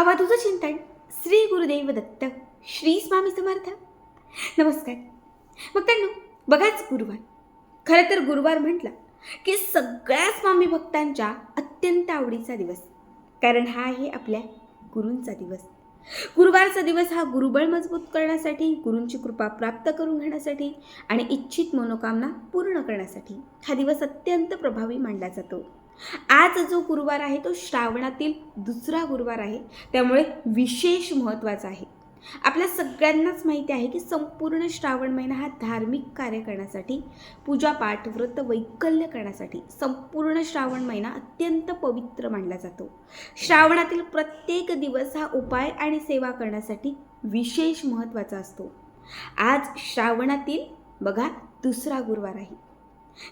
अवधूत चिंतन श्री गुरुदेव दत्त श्री स्वामी समर्थ. नमस्कार. भक्तांनो बघाच गुरुवार. खरं तर गुरुवार म्हटला की सगळ्या स्वामी भक्तांच्या अत्यंत आवडीचा दिवस. कारण हा आहे आपल्या गुरूंचा दिवस. गुरुवारचा दिवस हा गुरुबळ मजबूत करण्यासाठी गुरूंची कृपा प्राप्त करून घेण्यासाठी आणि इच्छित मनोकामना पूर्ण करण्यासाठी हा दिवस अत्यंत प्रभावी मानला जातो. आज जो गुरुवार आहे तो श्रावणातील दुसरा गुरुवार आहे. त्यामुळे विशेष महत्त्वाचा आहे. आपल्या सगळ्यांनाच माहिती आहे की संपूर्ण श्रावण महिना हा धार्मिक कार्य करण्यासाठी पूजापाठ व्रत वैकल्य करण्यासाठी संपूर्ण श्रावण महिना अत्यंत पवित्र मानला जातो. श्रावणातील प्रत्येक दिवस हा उपाय आणि सेवा करण्यासाठी विशेष महत्त्वाचा असतो. आज श्रावणातील बघा दुसरा गुरुवार आहे.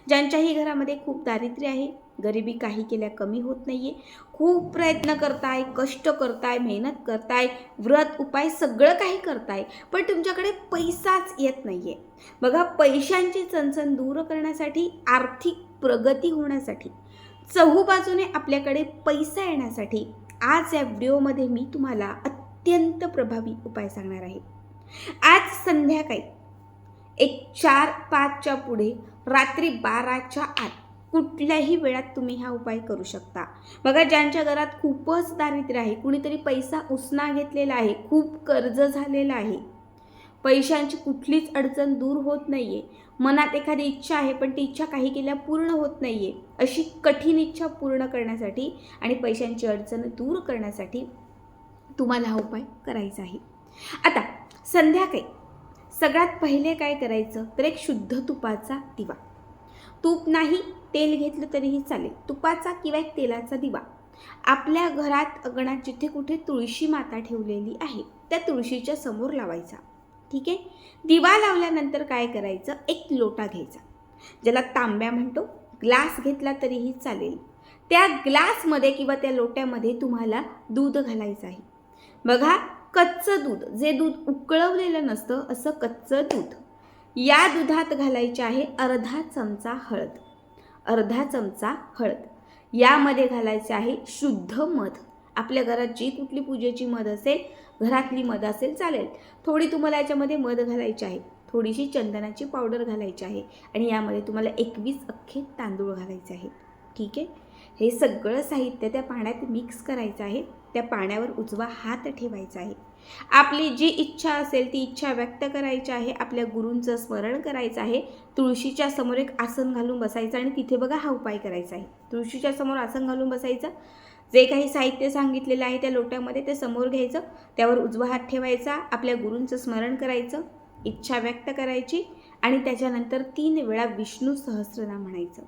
ज्यांच्याही घरामध्ये खूप दारिद्र्य आहे गरिबी काही केल्या कमी होत नाही आहे खूप प्रयत्न करताय कष्ट करताय मेहनत करताय व्रत उपाय सगळं काही करताय पण तुमच्याकडे पैसाच येत नाही आहे बघा पैशांची चणचण दूर करण्यासाठी आर्थिक प्रगती होण्यासाठी चहूबाजूने आपल्याकडे पैसा येण्यासाठी आज या व्हिडिओमध्ये मी तुम्हाला अत्यंत प्रभावी उपाय सांगणार आहे. आज संध्याकाळी एक चार पाचच्या पुढे रात्री बाराच्या आत कुठल्याही वेळात तुम्ही हा उपाय करू शकता. बघा ज्यांच्या घरात खूपच दारिद्र्य आहे कुणीतरी पैसा उसना घेतलेला आहे खूप कर्ज झालेलं आहे. पैशांची कुठलीच अडचण दूर होत नाही आहे मनात एखादी इच्छा आहे पण ती इच्छा काही केल्या पूर्ण होत नाही आहे अशी कठीण इच्छा पूर्ण करण्यासाठी आणि पैशांची अडचण दूर करण्यासाठी तुम्हाला हा उपाय करायचा आहे. आता संध्याकाळी सगळ्यात पहिले काय करायचं? तर एक शुद्ध तुपाचा दिवा. तूप नाही तेल घेतलं तरीही चालेल. तुपाचा किंवा एक तेलाचा दिवा. आपल्या घरात अंगणात जिथे कुठे तुळशी माता ठेवलेली आहे त्या तुळशीच्या समोर लावायचा. ठीक आहे? दिवा लावल्यानंतर काय करायचं? एक लोटा घ्यायचा. ज्याला तांब्या म्हणतो. ग्लास घेतला तरीही चालेल. त्या ग्लासमध्ये किंवा त्या लोट्यामध्ये तुम्हाला दूध घालायचं आहे. बघा कच्चं दूध जे दूध उकळवलेलं नसतं असं कच्चं दूध. या दुधात घालायचे आहे अर्धा चमचा हळद. अर्धा चमचा हळद. यामध्ये घालायचे आहे शुद्ध मध. आपल्या घरात जी कुठली पूजेची मध असेल घरातली मध असेल चालेल. थोडी तुम्हाला याच्यामध्ये मध घालायची आहे. थोडीशी चंदनाची पावडर घालायची आहे. आणि यामध्ये तुम्हाला एकवीस अख्खे तांदूळ घालायचे आहेत. ठीक आहे? हे सगळं साहित्य त्या पाण्यात मिक्स करायचं आहे. त्या पाण्यावर उजवा हात ठेवायचा आहे. आपली जी इच्छा असेल ती इच्छा व्यक्त करायची आहे आपल्या गुरूंचं स्मरण करायचं आहे तुळशीच्या समोर एक आसन घालून बसायचं आणि तिथे बघा हा उपाय करायचा आहे. तुळशीच्या समोर आसन घालून बसायचं. जे काही साहित्य सांगितलेलं आहे त्या लोट्यामध्ये ते समोर घ्यायचं. त्यावर उजवा हात ठेवायचा आपल्या गुरूंचं स्मरण करायचं इच्छा व्यक्त करायची आणि त्याच्यानंतर तीन वेळा विष्णू सहस्रनाम म्हणायचं.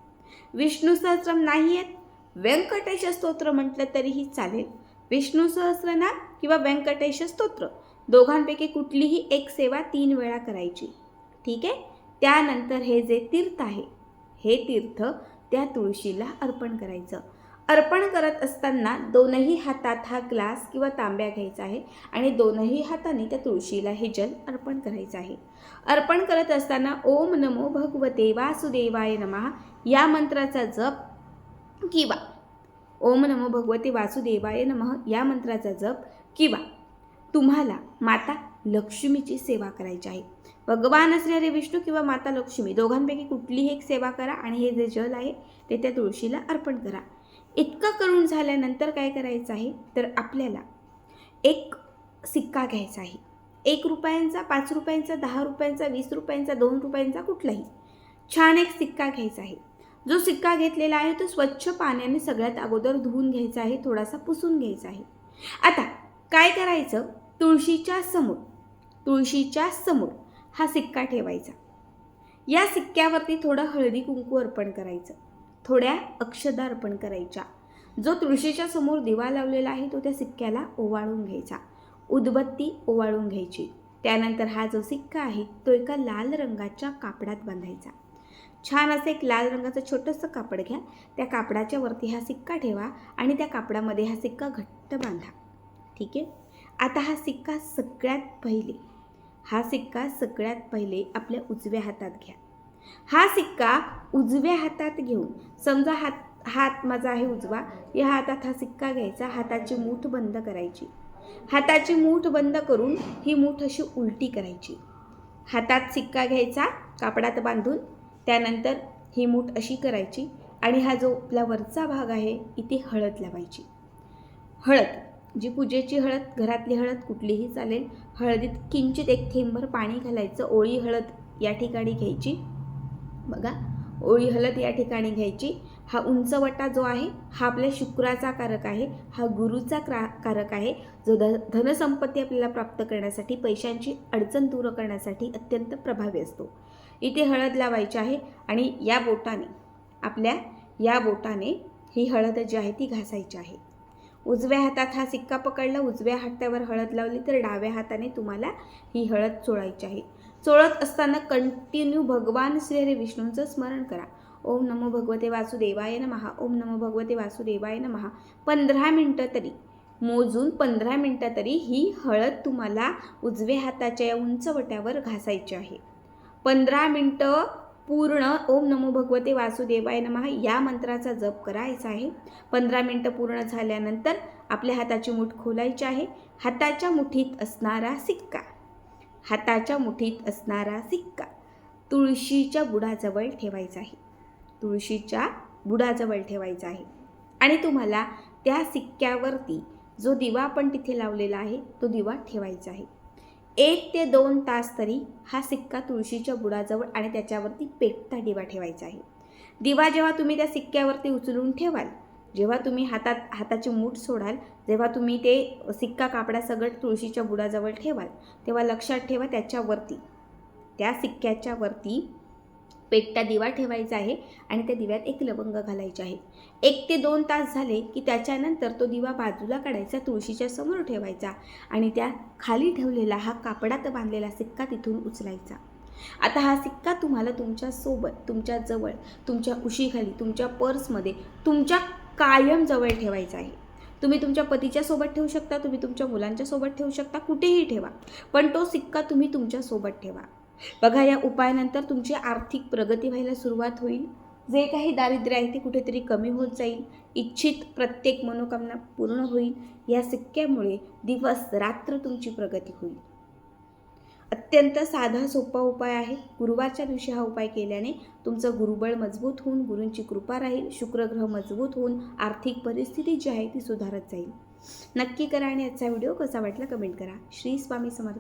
विष्णू सहस्रम नाही आहेत व्यंकटेश स्तोत्र म्हटलं तरीही चालेल. विष्णू सहस्रनाम किंवा व्यंकटेश स्तोत्र. दोघांपैकी कुठलीही एक सेवा तीन वेळा करायची. ठीक आहे? त्यानंतर हे जे तीर्थ आहे हे तीर्थ त्या तुळशीला अर्पण करायचं. अर्पण करत असताना दोनही हातात हा ग्लास किंवा तांब्या घ्यायचा आहे आणि दोनही हाताने त्या तुळशीला हे जल अर्पण करायचं आहे. अर्पण करत असताना ओम नमो भगवते वासुदेवाय नमः या मंत्राचा जप किंवा ओम नमो भगवते वासुदेवाय नमः या मंत्राचा जप किंवा तुम्हाला माता लक्ष्मीची सेवा करायची आहे. भगवान असणारे विष्णू किंवा माता लक्ष्मी दोघांपैकी कुठलीही एक सेवा करा आणि हे जे जल आहे ते त्या तुळशीला अर्पण करा. इतकं करून झाल्यानंतर काय करायचं आहे? तर आपल्याला एक सिक्का घ्यायचा आहे. एक रुपयांचा पाच रुपयांचा दहा रुपयांचा वीस रुपयांचा दोन रुपयांचा कुठलाही छान एक सिक्का घ्यायचा आहे. जो सिक्का घेतलेला आहे तो स्वच्छ पाण्याने सगळ्यात अगोदर धुवून घ्यायचा आहे थोडासा पुसून घ्यायचा आहे. आता काय करायचं? तुळशीच्या समोर तुळशीच्या समोर हा सिक्का ठेवायचा. या सिक्क्यावरती थोडं हळदी कुंकू अर्पण करायचं. थोड्या अक्षदा अर्पण करायच्या. जो तुळशीच्या समोर दिवा लावलेला आहे तो त्या सिक्क्याला ओवाळून घ्यायचा. उदबत्ती ओवाळून घ्यायची. त्यानंतर हा जो सिक्का आहे तो एका लाल रंगाच्या कापडात बांधायचा. छान असं एक लाल रंगाचं छोटंसं कापड घ्या. त्या कापडाच्या वरती हा सिक्का ठेवा आणि त्या कापडामध्ये हा सिक्का घट्ट बांधा. ठीक आहे? आता हा सिक्का सगळ्यात पहिले हा सिक्का सगळ्यात पहिले आपल्या उजव्या हातात घ्या. हा सिक्का उजव्या हातात घेऊन समजा हात हात माझा आहे उजवा या हातात हा सिक्का घ्यायचा हाताची मूठ बंद करायची. हाताची मूठ बंद करून ही मूठ अशी उलटी करायची. हातात सिक्का घ्यायचा कापडात बांधून त्यानंतर ही मूठ अशी करायची आणि हा जो आपला वरचा भाग आहे इथे हळद लावायची. हळद जी पूजेची हळद घरातली हळद कुठलीही चालेल हळदीत किंचित एक थेंबर पाणी घालायचं ओळी हळद या ठिकाणी घ्यायची. बघा ओळी हळद या ठिकाणी घ्यायची. हा उंचवटा जो आहे हा आपल्या शुक्राचा कारक आहे हा गुरुचा क्रा कारक आहे. जो ध धनसंपत्ती आपल्याला प्राप्त करण्यासाठी पैशांची अडचण दूर करण्यासाठी अत्यंत प्रभावी असतो. इथे हळद लावायची आहे आणि या बोटाने आपल्या या बोटाने ही हळद जी आहे ती घासायची आहे. उजव्या हातात हा सिक्का पकडला उजव्या हातावर हळद लावली तर डाव्या हाताने तुम्हाला ही हळद चोळायची आहे. चोळत असताना कंटिन्यू भगवान श्रीहरी विष्णूंचं स्मरण करा. ओम नमो भगवते वासुदेवाय नमहा ओम नमो भगवते वासुदेवाय नमहा पंधरा मिनटं तरी मोजून पंधरा मिनटं तरी ही हळद तुम्हाला उजव्या हाताच्या या उंचवट्यावर घासायची आहे. पंधरा मिनटं पूर्ण ओम नमो भगवते वासुदेवाय नमः या मंत्राचा जप करायचा आहे. पंधरा मिनटं पूर्ण झाल्यानंतर आपल्या हाताची मूठ खोलायची आहे. हाताच्या मुठीत असणारा सिक्का. हाताच्या मुठीत असणारा सिक्का तुळशीच्या बुडाजवळ ठेवायचा आहे. तुळशीच्या बुडाजवळ ठेवायचा आहे. आणि तुम्हाला त्या सिक्क्यावरती जो दिवा आपण तिथे लावलेला आहे तो दिवा ठेवायचा आहे. एक ते दोन तास तरी हा सिक्का तुळशीच्या बुडाजवळ आणि त्याच्यावरती पेटता दिवा ठेवायचा आहे. दिवा जेव्हा तुम्ही त्या सिक्क्यावरती उचलून ठेवाल जेव्हा तुम्ही हातात हाताची मूठ सोडाल जेव्हा तुम्ही ते सिक्का कापडा तुळशीच्या बुडाजवळ ठेवाल तेव्हा लक्षात ठेवा त्याच्यावरती त्या सिक्क्याच्या वरती पेटता दिवा ठेवायचा आहे आणि त्या दिव्यात एक लवंग घालायचे आहे. एक ते दोन तास झाले की त्याच्यानंतर तो दिवा बाजूला काढायचा तुळशीच्या समोर ठेवायचा आणि त्या खाली ठेवलेला हा कापडात बांधलेला सिक्का तिथून उचलायचा. आता हा सिक्का तुम्हाला तुमच्यासोबत तुमच्या जवळ तुमच्या उशीखाली तुमच्या पर्समध्ये तुमच्या कायम जवळ ठेवायचा आहे. तुम्ही तुमच्या पतीच्या सोबत ठेवू शकता तुम्ही तुमच्या मुलांच्या सोबत ठेवू शकता कुठेही ठेवा. पण तो सिक्का तुम्ही तुमच्यासोबत ठेवा. बघा या उपायानंतर तुमची आर्थिक प्रगती व्हायला सुरुवात होईल. जे काही दारिद्र्य आहे ते कुठेतरी कमी होत जाईल. इच्छित प्रत्येक मनोकामना पूर्ण होईल. या सिक्क्यामुळे दिवस रात्र तुमची प्रगती होईल. अत्यंत साधा सोपा उपाय आहे. गुरुवारच्या दिवशी हा उपाय केल्याने तुमचं गुरुबळ मजबूत होऊन गुरूंची कृपा राहील शुक्रग्रह मजबूत होऊन आर्थिक परिस्थिती जी आहे ती सुधारत जाईल. नक्की करा आणि आजचा व्हिडिओ कसा वाटला कमेंट करा. श्री स्वामी समर्थ